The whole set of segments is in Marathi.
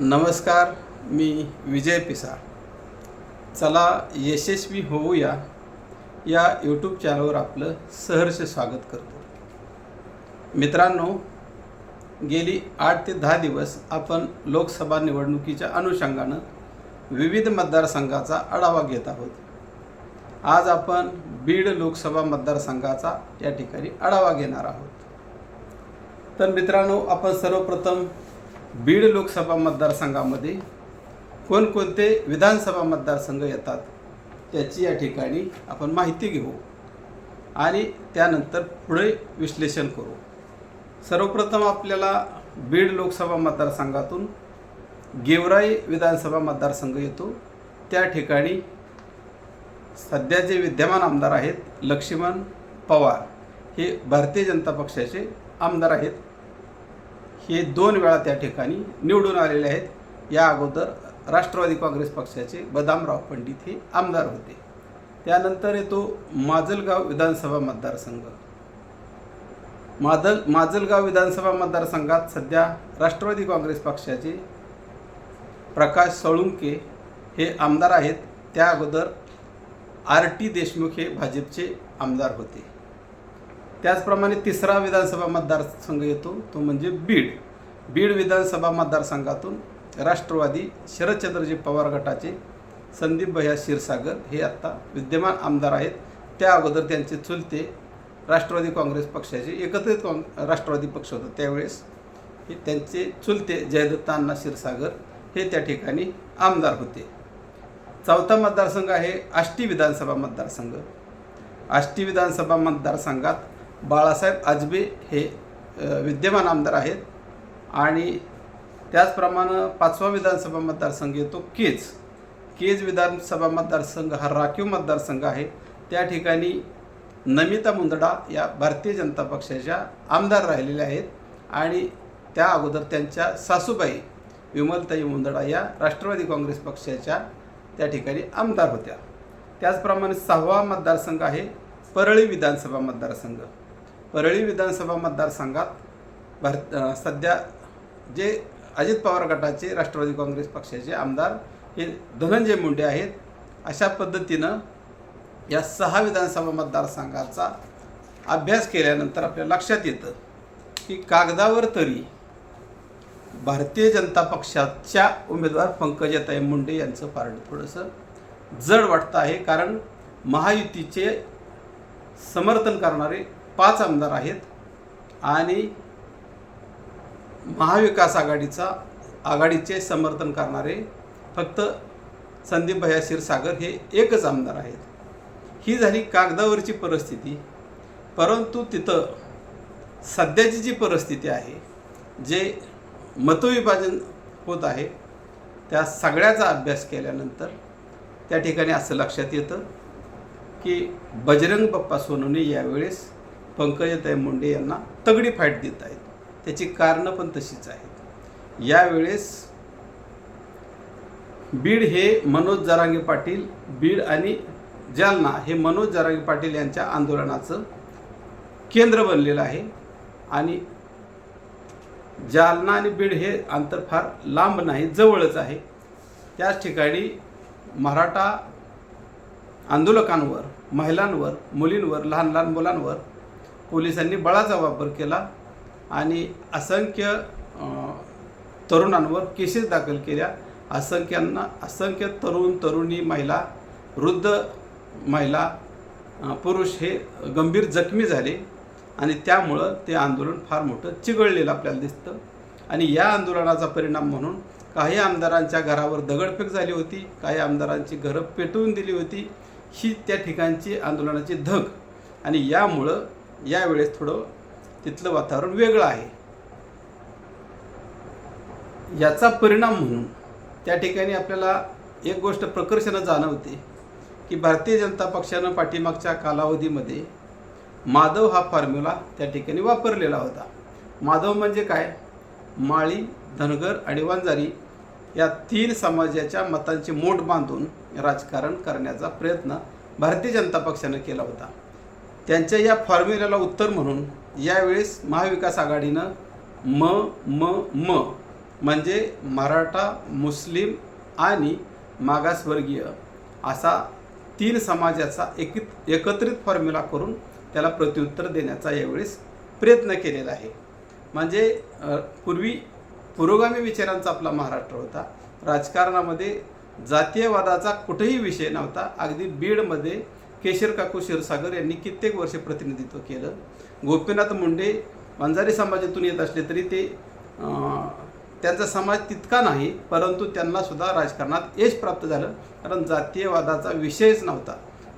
नमस्कार मी विजय पिसाळ. चला यशस्वी होऊया या यूट्यूब चॅनलवर आपलं सहर्ष स्वागत करतो. मित्रांनो गेली आठ ते दहा दिवस आपण लोकसभा निवडणुकीच्या अनुषंगानं विविध मतदारसंघाचा आढावा घेत आहोत. आज आपण बीड लोकसभा मतदारसंघाचा या ठिकाणी आढावा घेणार आहोत. तर मित्रांनो आपण सर्वप्रथम बीड लोकसभा मतदारसंघामध्ये कोणकोणते विधानसभा मतदारसंघ येतात त्याची या ठिकाणी आपण माहिती घेऊ आणि त्यानंतर पुढे विश्लेषण करू. सर्वप्रथम आपल्याला बीड लोकसभा मतदारसंघातून गेवराई विधानसभा मतदारसंघ येतो. त्या ठिकाणी सध्या जे विद्यमान आमदार आहेत लक्ष्मण पवार हे भारतीय जनता पक्षाचे आमदार आहेत. हे दोन वेळा त्या ठिकाणी निवडून आलेले आहेत. या अगोदर राष्ट्रवादी काँग्रेस पक्षाचे बदामराव पंडित हे आमदार होते. त्यानंतर येतो माजलगाव विधानसभा मतदारसंघ. मादल माजलगाव विधानसभा मतदारसंघात सध्या राष्ट्रवादी काँग्रेस पक्षाचे प्रकाश सळुंके हे आमदार आहेत. त्या अगोदर आर टी देशमुख हे भाजपचे आमदार होते. त्याचप्रमाणे तिसरा विधानसभा मतदारसंघ येतो तो म्हणजे बीड. बीड विधानसभा मतदारसंघातून राष्ट्रवादी शरदचंद्रजी पवार गटाचे संदीप भैया क्षीरसागर हे आत्ता विद्यमान आमदार आहेत. त्या अगोदर त्यांचे चुलते राष्ट्रवादी काँग्रेस पक्षाचे एकत्रित काँग राष्ट्रवादी पक्ष होता त्यावेळेस. हे त्यांचे चुलते जयदत्त अण्णा क्षीरसागर हे त्या ठिकाणी आमदार होते. चौथा मतदारसंघ आहे आष्टी विधानसभा मतदारसंघ. आष्टी विधानसभा मतदारसंघात बाळासाहेब आजबे हे विद्यमान आमदार आहेत. आणि त्याचप्रमाणे पाचवा विधानसभा मतदारसंघ येतो केज. केज विधानसभा मतदारसंघ हा राखीव मतदारसंघ आहे. त्या ठिकाणी नमिता मुंदडा या भारतीय जनता पक्षाच्या आमदार राहिलेल्या आहेत. आणि त्या अगोदर त्यांच्या सासूबाई विमलताई मुंदडा या राष्ट्रवादी काँग्रेस पक्षाच्या त्या ठिकाणी आमदार होत्या. त्याचप्रमाणे सहावा मतदारसंघ आहे परळी विधानसभा मतदारसंघ. परळी विधानसभा मतदारसंघात भारत सध्या जे अजित पवार गटाचे राष्ट्रवादी काँग्रेस पक्षाचे आमदार हे धनंजय मुंडे आहेत अशा पद्धतीनं या सहा विधानसभा मतदारसंघाचा अभ्यास केल्यानंतर आपल्या लक्षात येतं की कागदावर तरी भारतीय जनता पक्षाच्या उमेदवार पंकजाताई मुंडे यांचं पारण थोडंसं जड वाटतं आहे. कारण महायुतीचे समर्थन करणारे पाच आमदार आहेत आणि महाविकास आघाडीचा आघाडीचे समर्थन करणारे फक्त संदीप भैया क्षीरसागर हे एकच आमदार आहेत. ही झाली कागदावरची परिस्थिती परंतु तिथं सध्याची जी परिस्थिती आहे जे मतविभाजन होत आहे त्या सगळ्याचा अभ्यास केल्यानंतर त्या ठिकाणी असं लक्षात येतं की बजरंग बाप्पा सोनूने यावेळेस पंकजाताई मुंडे यांना तगडी फाईट देत आहेत. त्याची कारणं पण तशीच आहेत. यावेळेस बीड हे मनोज जरांगे पाटील बीड आणि जालना हे मनोज जरांगे पाटील यांच्या आंदोलनाचं केंद्र बनलेलं आहे आणि जालना आणि बीड हे अंतर फार लांब नाही जवळच आहे. त्याच ठिकाणी मराठा आंदोलकांवर महिलांवर मुलींवर लहान लहान मुलांवर पोलिसांनी बळाचा वापर केला आणि असंख्य तरुणांवर केसेस दाखल केल्या. असंख्यांना असंख्य तरुण तरुणी महिला वृद्ध महिला पुरुष हे गंभीर जखमी झाले आणि त्यामुळं ते आंदोलन फार मोठं चिघळलेलं आपल्याला दिसतं. आणि या आंदोलनाचा परिणाम म्हणून काही आमदारांच्या घरावर दगडफेक झाली होती काही आमदारांची घरं पेटवून दिली होती. ही त्या ठिकाणची आंदोलनाची धग. आणि यामुळं यावेळेस थोडं तिथलं वातावरण वेगळं आहे. याचा परिणाम म्हणून त्या ठिकाणी आपल्याला एक गोष्ट प्रकर्षानं जाणवते की भारतीय जनता पक्षानं पाठीमागच्या कालावधीमध्ये माधव हा फॉर्म्युला त्या ठिकाणी वापरलेला होता. माधव म्हणजे काय? माळी धनगर आणि वंजारी या तीन समाजाच्या मतांची मोठ बांधून राजकारण करण्याचा प्रयत्न भारतीय जनता पक्षानं केला होता. त्यांच्या या फॉर्म्युल्याला उत्तर म्हणून यावेळेस महाविकास आघाडीनं म म म म्हणजे मराठा मुस्लिम आणि मागासवर्गीय असा तीन समाजाचा एक एकत्रित फॉर्म्युला करून त्याला प्रत्युत्तर देण्याचा यावेळेस प्रयत्न केलेला आहे. म्हणजे पूर्वी पुरोगामी विचारांचा आपला महाराष्ट्र होता. राजकारणामध्ये जातीयवादाचा कुठेही विषय नव्हता. अगदी बीडमध्ये केशर काकू क्षीरसागर यांनी कित्येक वर्ष प्रतिनिधित्व केलं. गोपीनाथ मुंडे वंजारी समाजातून येत असले तरी ते त्यांचा समाज तितका नाही परंतु त्यांना सुद्धा राजकारणात यश प्राप्त झालं. कारण जातीयवादाचा विषयच नव्हता.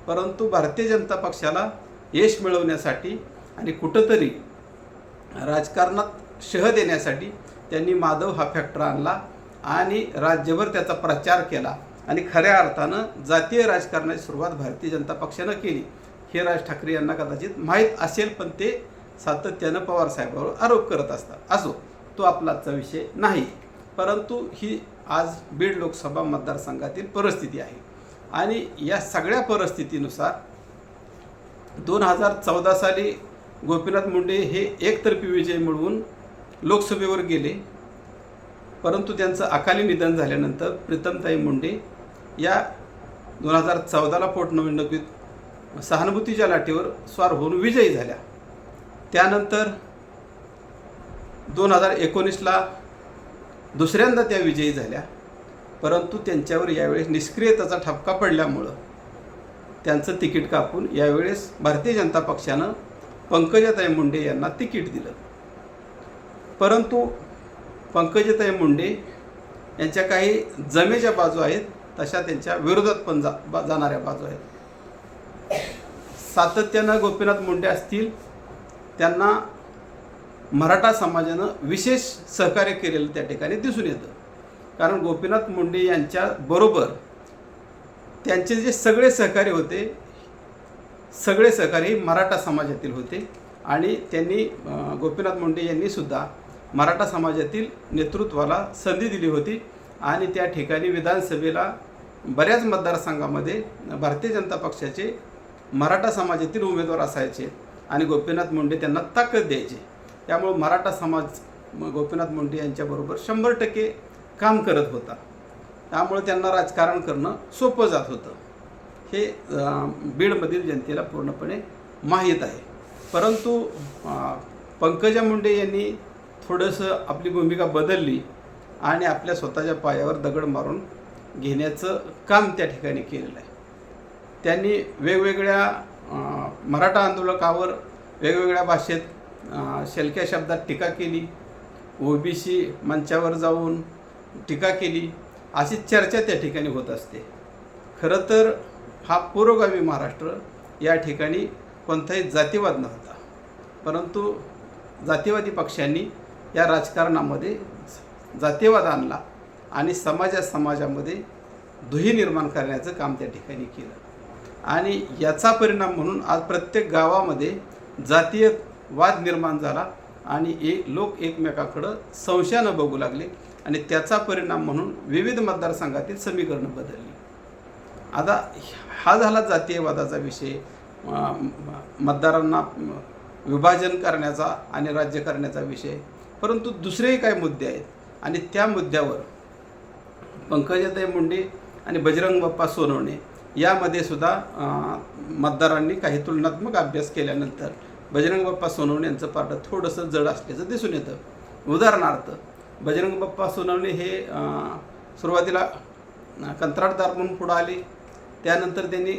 परंतु भारतीय जनता पक्षाला यश मिळवण्यासाठी आणि कुठंतरी राजकारणात शह देण्यासाठी त्यांनी माधव हा फॅक्टर आणला आणि राज्यभर त्याचा प्रचार केला. आणि खऱ्या अर्थानं जातीय राजकारणाची सुरुवात भारतीय जनता पक्षानं केली. हे राज ठाकरे यांना कदाचित माहीत असेल पण ते सातत्यानं पवारसाहेबावर आरोप करत असतात. असो तो आपला आजचा विषय नाही. परंतु ही आज बीड लोकसभा मतदारसंघातील परिस्थिती आहे. आणि या सगळ्या परिस्थितीनुसार दोन हजार चौदा साली गोपीनाथ मुंडे हे एकतर्फी विजय मिळवून लोकसभेवर गेले. परंतु त्यांचं अकाली निधन झाल्यानंतर प्रीतमताई मुंडे या दोन हजार चौदाला पोटनिवडणुकीत सहानुभूतीच्या लाटेवर स्वार होऊन विजयी झाल्या. त्यानंतर दोन हजार एकोणीसला दुसऱ्यांदा त्या विजयी झाल्या. परंतु त्यांच्यावर यावेळेस निष्क्रियतेचा ठपका पडल्यामुळं त्यांचं तिकीट कापून यावेळेस भारतीय जनता पक्षानं पंकजाताई मुंडे यांना तिकीट दिलं. परंतु पंकजाताई मुंडे यांच्या काही जमेच्या बाजू आहेत. तशा त्यांच्या विरोधात पण जा बा- जाणाऱ्या बाजू आहेत. सातत्यानं गोपीनाथ मुंडे असतील त्यांना मराठा समाजानं विशेष सहकार्य केलेलं त्या ठिकाणी दिसून येतं. कारण गोपीनाथ मुंडे यांच्या बरोबर त्यांचे जे सगळे सहकारी होते सगळे सहकारी मराठा समाजातील होते आणि त्यांनी गोपीनाथ मुंडे यांनी सुद्धा मराठा समाजातील नेतृत्वाला संधी दिली होती. आणि त्या ठिकाणी विधानसभेला बऱ्याच मतदारसंघामध्ये भारतीय जनता पक्षाचे मराठा समाजातील उमेदवार असायचे आणि गोपीनाथ मुंडे त्यांना ताकद द्यायचे. त्यामुळं मराठा समाज म- गोपीनाथ मुंडे यांच्याबरोबर शंभर टक्के काम करत होता. त्यामुळे त्यांना राजकारण करणं सोपं जात होतं. हे बीडमधील जनतेला पूर्णपणे माहीत आहे. परंतु पंकजा मुंडे यांनी थोडंसं आपली भूमिका बदलली. आणि आपल्या स्वतःच्या पायावर दगड मारून घेण्याचं काम त्या ठिकाणी केलेलं आहे. त्यांनी वेगवेगळ्या मराठा आंदोलकावर वेगवेगळ्या भाषेत शेलक्या शब्दात टीका केली. ओबीसी मंचावर जाऊन टीका केली. अशी चर्चा त्या ठिकाणी होत असते. खरं तर हा पुरोगामी महाराष्ट्र या ठिकाणी कोणताही जातीवाद नव्हता. परंतु जातीवादी पक्षांनी या राजकारणामध्ये जातीवाद आणला आणि समाजा समाजामध्ये दुही निर्माण करण्याचं काम त्या ठिकाणी केलं. आणि याचा परिणाम म्हणून आज प्रत्येक गावामध्ये जातीय वाद निर्माण झाला आणि एक लोक एकमेकाकडं संशयानं बघू लागले आणि त्याचा परिणाम म्हणून विविध मतदारसंघातील समीकरणं बदलली. आता हा झाला जातीयवादाचा विषय. मतदारांना विभाजन करण्याचा आणि राज्य करण्याचा विषय. परंतु दुसरेही काही मुद्दे आहेत. आणि त्या मुद्द्यावर पंकजाताई मुंडे आणि बजरंग बाप्पा सोनवणे यामध्ये सुद्धा मतदारांनी काही तुलनात्मक अभ्यास केल्यानंतर बजरंग बाप्पा सोनवणे यांचं पारडं थोडंसं जड असल्याचं दिसून येतं. उदाहरणार्थ बजरंग बाप्पा सोनवणे हे सुरुवातीला कंत्राटदार म्हणून पुढं आले. त्यानंतर त्यांनी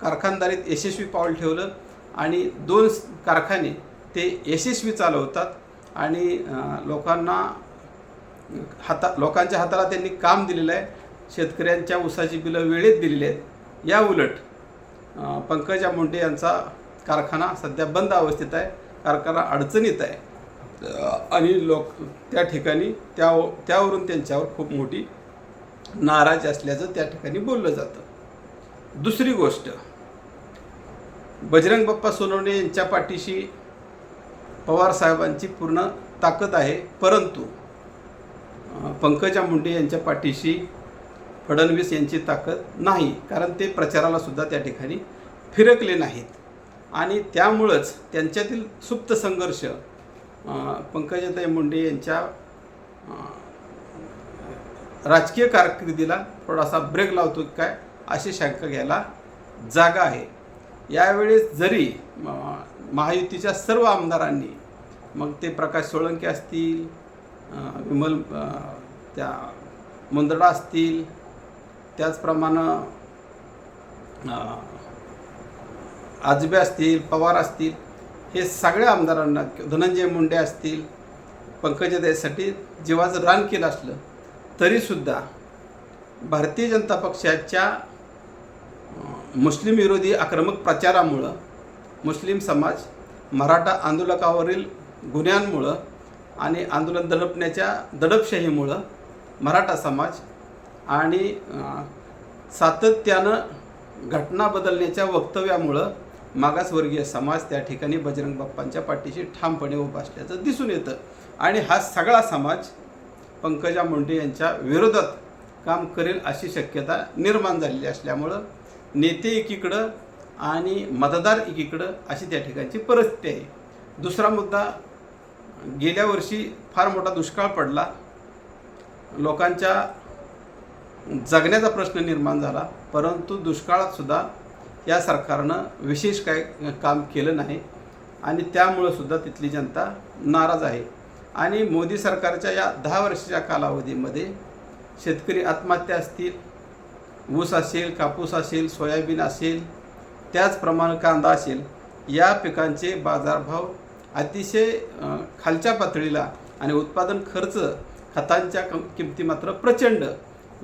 कारखानदारीत यशस्वी पाऊल ठेवलं आणि दोन कारखाने ते यशस्वी चालवतात आणि लोकांना हाता लोकांच्या हाताला त्यांनी काम दिलेलं आहे. शेतकऱ्यांच्या ऊसाची बिलं वेळेत दिलेली आहेत. या उलट पंकजा मुंडे यांचा कारखाना सध्या बंद अवस्थेत आहे. कारखाना अडचणीत आहे. आणि लोक त्या ठिकाणी त्या त्यावरून त्यांच्यावर खूप मोठी नाराज असल्याचं त्या ठिकाणी बोललं जातं. दुसरी गोष्ट बजरंग बाप्पा सोनवणे यांच्या पाठीशी पवार साहेबांची पूर्ण ताकद आहे. परंतु पंकजा मुंडे यांच्या पाठीशी फडणवीस यांची ताकद नाही कारण ते प्रचाराला सुद्धा त्या ठिकाणी फिरकले नाहीत. आणि त्यामुळंच त्यांच्यातील सुप्त संघर्ष पंकजाताई मुंडे यांच्या राजकीय कारकिर्दीला थोडासा ब्रेक लावतो काय अशी शंका घ्यायला जागा आहे. यावेळेस जरी म- महायुतीच्या सर्व आमदारांनी मग ते प्रकाश सोळंके असतील विमल त्या मुंदडा असतील त्याचप्रमाणे आजबे असतील पवार असतील हे सगळ्या आमदारांना धनंजय मुंडे असतील पंकजाताईसाठी जीवाचं रान केलं असलं तरीसुद्धा भारतीय जनता पक्षाच्या मुस्लिम विरोधी आक्रमक प्रचारामुळं मुस्लिम समाज मराठा आंदोलकावरील गुन्ह्यांमुळं आणि आंदोलन दडपण्याच्या दडपशाहीमुळं मराठा समाज आणि सातत्यानं घटना बदलण्याच्या वक्तव्यामुळं मागासवर्गीय समाज त्या ठिकाणी बजरंग बाप्पांच्या पाठीशी ठामपणे उभा असल्याचं दिसून येतं. आणि हा सगळा समाज पंकजा मुंडे यांच्या विरोधात काम करेल अशी शक्यता निर्माण झालेली असल्यामुळं नेते एकीकडं आणि मतदार एकीकडं अशी त्या ठिकाणची परिस्थिती आहे. दुसरा मुद्दा गेल्या वर्षी फार मोठा दुष्काळ पडला. लोकांच्या जगण्याचा प्रश्न निर्माण झाला. परंतु दुष्काळातसुद्धा या सरकारनं विशेष काय काम केलं नाही आणि त्यामुळंसुद्धा तिथली जनता नाराज आहे. आणि मोदी सरकारच्या या दहा वर्षाच्या कालावधीमध्ये शेतकरी आत्महत्या असतील ऊस असेल कापूस असेल सोयाबीन असेल त्याचप्रमाणे कांदा असेल या पिकांचे बाजारभाव अतिशय खालच्या पातळीला आणि उत्पादन खर्च खतांच्या कम किमती मात्र प्रचंड.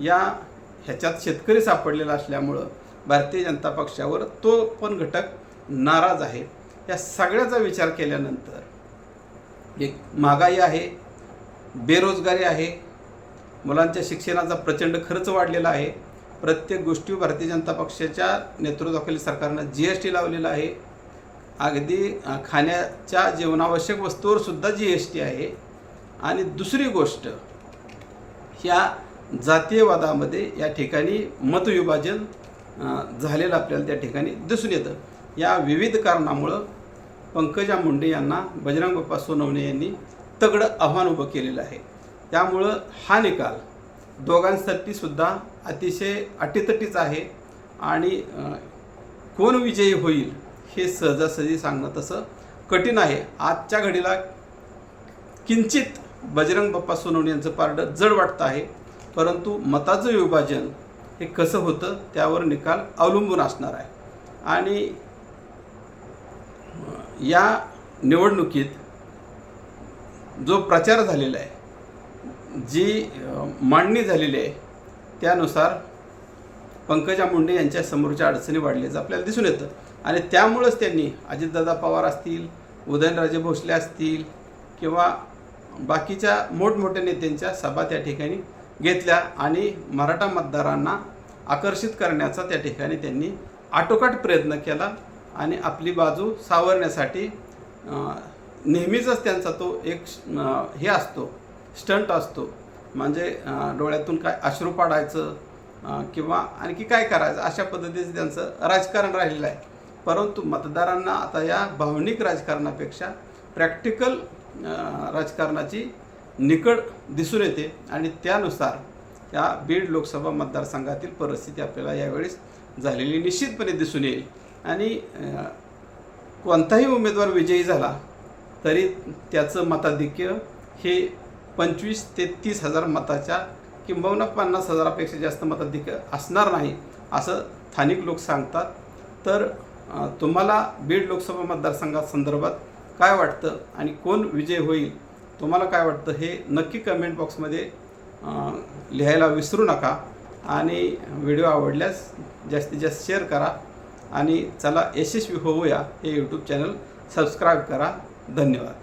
या ह्याच्यात शेतकरी सापडलेला असल्यामुळं भारतीय जनता पक्षावर तो पण घटक नाराज आहे. या सगळ्याचा विचार केल्यानंतर एक महागाई आहे बेरोजगारी आहे मुलांच्या शिक्षणाचा प्रचंड खर्च वाढलेला आहे. प्रत्येक गोष्टी भारतीय जनता पक्षाच्या नेतृत्वाखाली सरकारनं जी एस टी लावलेला आहे. अगदी खाण्याच्या जीवनावश्यक वस्तूवर सुद्धा जी एस टी आहे. आणि दुसरी गोष्ट ह्या जातीयवादामध्ये या ठिकाणी मतविभाजन झालेलं आपल्याला त्या ठिकाणी दिसून येतं. या विविध कारणामुळं पंकजा मुंडे यांना बजरंग बाप्पा सोनवणे यांनी तगडं आव्हान उभं केलेलं आहे. त्यामुळं हा निकाल दोघांसाठी सुद्धा अतिशय अटीतटीच आहे. आणि कोण विजयी होईल हे सहजासहजी सांगणं तसं कठीण आहे. आजच्या घडीला किंचित बजरंग बाप्पा सोनवणे यांचं पारडं जड वाटतं आहे. परंतु मताचं विभाजन हे कसं होतं त्यावर निकाल अवलंबून असणार आहे. आणि या निवडणुकीत जो प्रचार झालेला आहे जी मांडणी झालेली आहे त्यानुसार पंकजा मुंडे यांच्या समोरच्या अडचणी वाढल्याचं आपल्याला दिसून येतं. आणि त्यामुळंच त्यांनी अजितदादा पवार असतील उदयनराजे भोसले असतील किंवा बाकीच्या मोठमोठ्या नेत्यांच्या सभा त्या ठिकाणी घेतल्या आणि मराठा मतदारांना आकर्षित करण्याचा त्या ठिकाणी त्यांनी आटोकाट प्रयत्न केला आणि आपली बाजू सावरण्यासाठी नेहमीचच त्यांचा तो एक हे असतो स्टंट असतो. म्हणजे डोळ्यातून काय अश्रू पाडायचं किंवा आणखी काय करायचं? अशा पद्धतीचं त्यांचं राजकारण राहिलेलं आहे. परंतु मतदारांना आता या भावनिक राजकारणापेक्षा प्रॅक्टिकल राजकारणाची निकड दिसून येते आणि त्यानुसार या बीड लोकसभा मतदारसंघातील परिस्थिती आपल्याला यावेळेस झालेली निश्चितपणे दिसून येईल. आणि कोणताही उमेदवार विजयी झाला तरी त्याचं मताधिक्य हे पंचवीस ते तीस हजार मताच्या किंबहुना पन्नास हजारापेक्षा जास्त मताधिक असणार नाही असं स्थानिक लोक सांगतात. तर तुम्हाला बीड लोकसभा मतदारसंघात संदर्भात काय वाटतं आणि कोण विजय होईल तुम्हाला काय वाटतं हे नक्की कमेंट बॉक्समध्ये लिहायला विसरू नका. आणि व्हिडिओ आवडल्यास जास्तीत जास्त शेअर करा. आणि चला यशस्वी होऊया हे यूट्यूब चॅनल सबस्क्राईब करा. धन्यवाद.